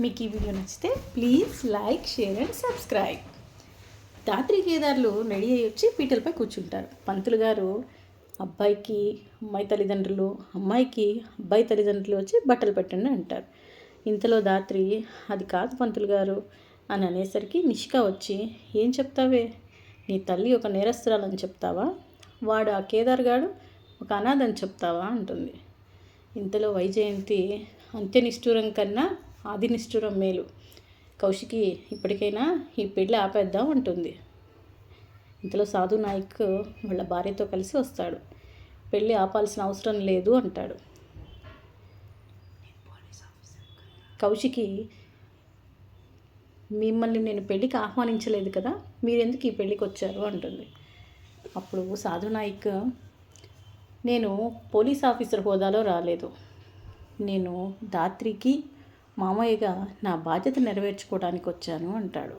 మీకు ఈ వీడియో నచ్చితే please like share and subscribe. Dhatri కేదార్లు రెడీ అయ్యి వచ్చి పీటలపై కూర్చుంటారు. పంతులు గారు అబ్బాయికి అమ్మాయి తల్లిదండ్రులు అమ్మాయికి అబ్బాయి తల్లిదండ్రులు వచ్చి బట్టలు పెట్టండి అంటారు. ఇంతలో దాత్రి అది కాదు పంతులు గారు అని అనేసరికి నిష్క వచ్చి ఏం చెప్తావే? నీ తల్లి ఒక నేరస్తురాలని చెప్తావా? వాడు ఆ కేదార్ గాడు ఒక అనాథని చెప్తావా? అంటుంది. ఇంతలో వైజయంతి అంత్య నిష్ఠూరం కన్నా ఆదినిష్ఠురం మేలు. కౌశికి ఇప్పటికైనా ఈ పెళ్ళి ఆపేద్దాం అంటుంది. ఇంతలో సాధు నాయక్ వాళ్ళ భార్యతో కలిసి వస్తాడు. పెళ్ళి ఆపాల్సిన అవసరం లేదు అంటాడు. కౌశికి మిమ్మల్ని నేను పెళ్ళికి ఆహ్వానించలేదు కదా మీరెందుకు ఈ పెళ్ళికి వచ్చారు అంటుంది. అప్పుడు సాధు నాయక్ నేను పోలీస్ ఆఫీసర్ హోదాలో రాలేదు. నేను దాత్రికి మామయ్యగా నా బాధ్యత నెరవేర్చుకోవడానికి వచ్చాను అంటాడు.